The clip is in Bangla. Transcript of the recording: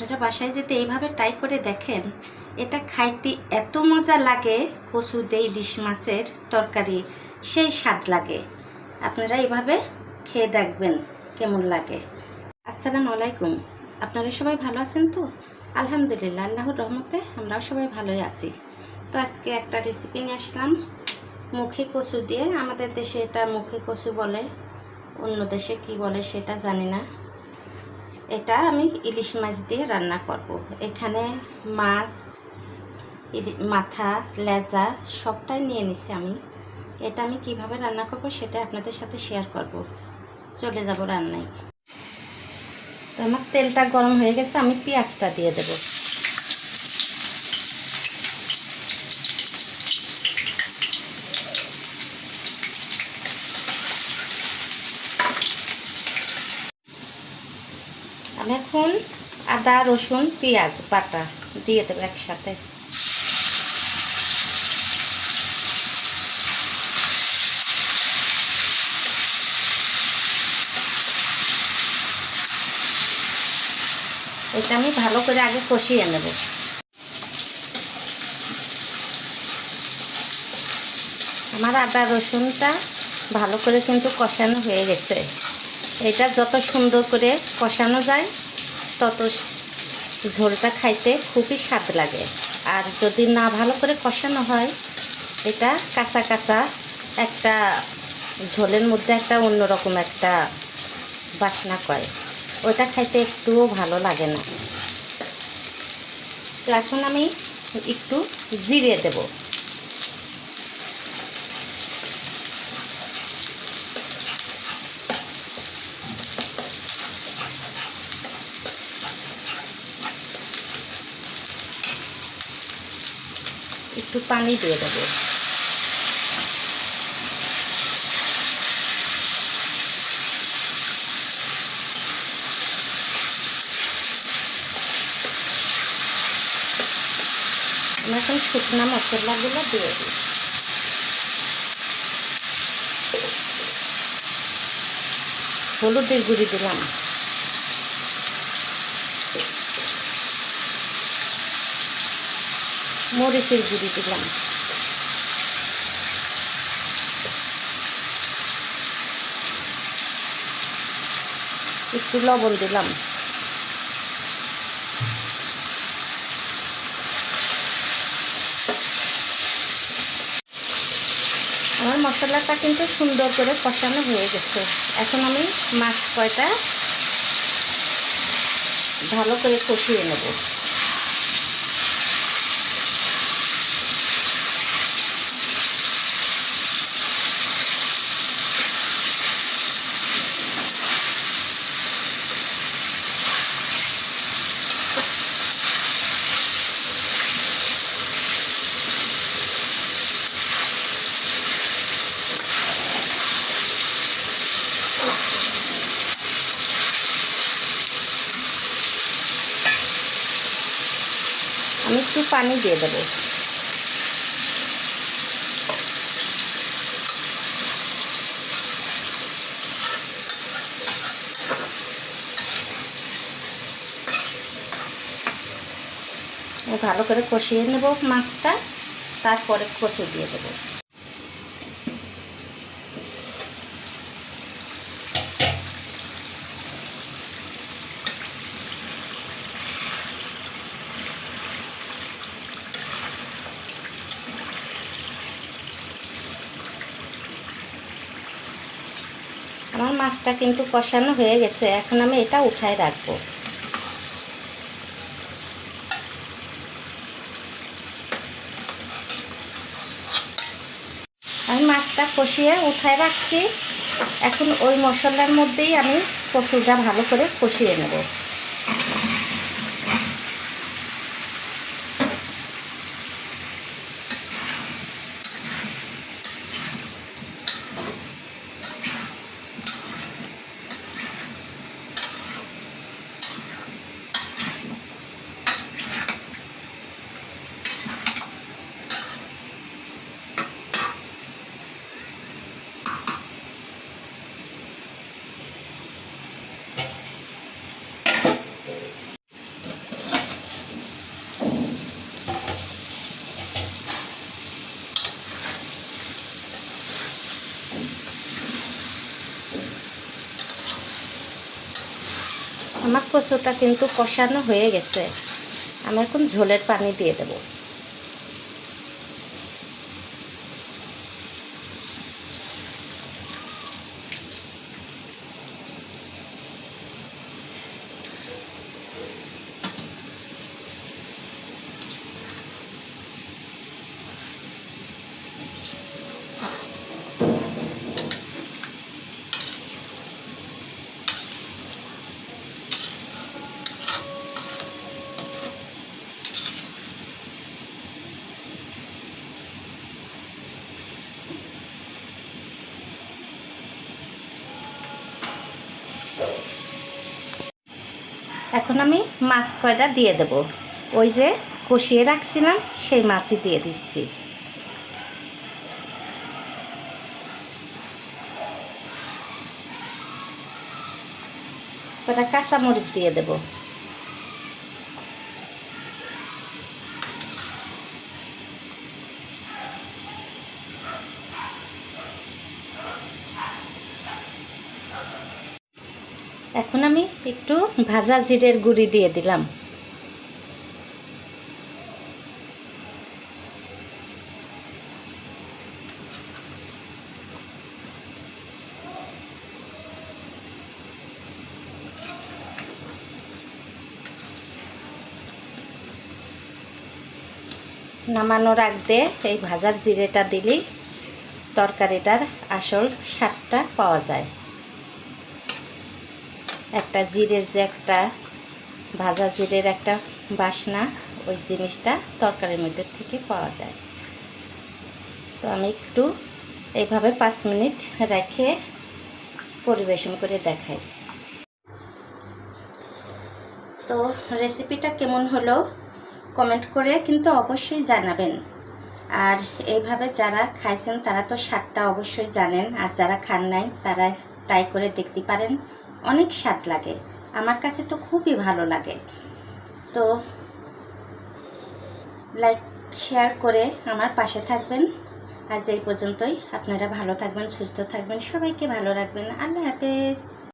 আপনারা বাসায় যেতে এইভাবে ট্রাই করে দেখেন, এটা খাইতে এত মজা লাগে কচু দিয়ে ইলিশ মাছের তরকারি, সেই স্বাদ লাগে। আপনারা এভাবে খেয়ে দেখবেন কেমন লাগে। আসসালামু আলাইকুম। আপনারা সবাই ভালো আছেন তো? আলহামদুলিল্লাহ, আল্লাহর রহমতে আমরাও সবাই ভালোই আছি। তো আজকে একটা রেসিপি নিয়ে আসলাম, মুখে কচু দিয়ে। আমাদের দেশে এটা মুখে কচু বলে, অন্য দেশে কি বলে সেটা জানি না। এটা আমি ইলিশ মাছ দিয়ে রান্না করব। এখানে মাছ মাথা, লেজা সবটাই নিয়ে নিছি আমি। এটা আমি কীভাবে রান্না করব সেটা আপনাদের সাথে শেয়ার করব। চলে যাব রান্নায়। তো আমার তেলটা গরম হয়ে গেছে, আমি পেঁয়াজটা দিয়ে দেব। আমি এখন আদা, রসুন, পেঁয়াজ, বাটা দিয়ে দেবো একসাথে। এটা আমি ভালো করে আগে কষিয়ে নেব। আমার আদা, রসুনটা ভালো করে কিন্তু কষানো হয়ে গেছে। এটা যত সুন্দর করে কষানো যায়, তত ঝোলটা খাইতে খুবই স্বাদ লাগে। আর যদি না ভালো করে কষানো হয়, এটা কাঁচা কাঁচা একটা ঝোলের মধ্যে একটা অন্যরকম একটা বাসনা করে। ওটা খাইতে একটুও ভালো লাগে না। এখন আমি একটু জিরে দেব। একটু পানি দিয়ে দেবো। আমি এখন শুকনো মশলাগুলো দিয়ে দিই। হলুদের গুঁড়ি দিলাম। মরিচের গুঁড়ি দিলাম। একটু লবণ দিলাম। আমার মশলাটা কিন্তু সুন্দর করে কষানো হয়ে গেছে। এখন আমি মাছ কয়টা ভালো করে কষিয়ে নেব আমি একটু পানি দিয়ে দেব। ভালো করে কষিয়ে নেব মাছটা তারপরে কষে দিয়ে দেবো। আমার মাছটা কিন্তু কষানো হয়ে গেছে। এখন আমি এটা উঠায় রাখব। আমি মাছটা কষিয়ে উঠায় রাখছি। এখন ওই মশলার মধ্যেই আমি কচুরটা ভালো করে কষিয়ে নেব। আমার কচুটা কিন্তু কষানো হয়ে গেছে। আমি এখন ঝোলের পানি দিয়ে দেব। এখন আমি মাছ কয়টা দিয়ে দেব? ওই যে কষিয়ে রাখছিলাম, সেই মাছই দিয়ে দিচ্ছি। কাঁচামরিচ দিয়ে দেব এখন আমি একটু ভাজা জিরের গুঁড়ি দিয়ে দিলাম। নামানোর দিয়ে এই ভাজার জিরেটা দিলেই তরকারিটার আসল স্বাদটা পাওয়া যায়। একটা জিরের যে একটা ভাজা জিরের একটা বাসনা, ওই জিনিসটা তরকারির মধ্যে থেকে পাওয়া যায়। তো আমি একটু এইভাবে পাঁচ মিনিট রেখে পরিবেশন করে দেখাই। তো রেসিপিটা কেমন হলো কমেন্ট করে কিন্তু অবশ্যই জানাবেন। আর এইভাবে যারা খাইছেন তারা তো স্বাদটা অবশ্যই জানেন, আর যারা খান নাই তারা ট্রাই করে দেখতে পারেন। অনেক স্বাদ লাগে। আমার কাছে তো খুবই ভালো লাগে। তো লাইক শেয়ার করে আমার পাশে থাকবেন। আজ এই পর্যন্তই। আপনারা ভালো থাকবেন, সুস্থ থাকবেন। সবাইকে ভালো রাখবেন। আল্লাহ হাফেজ।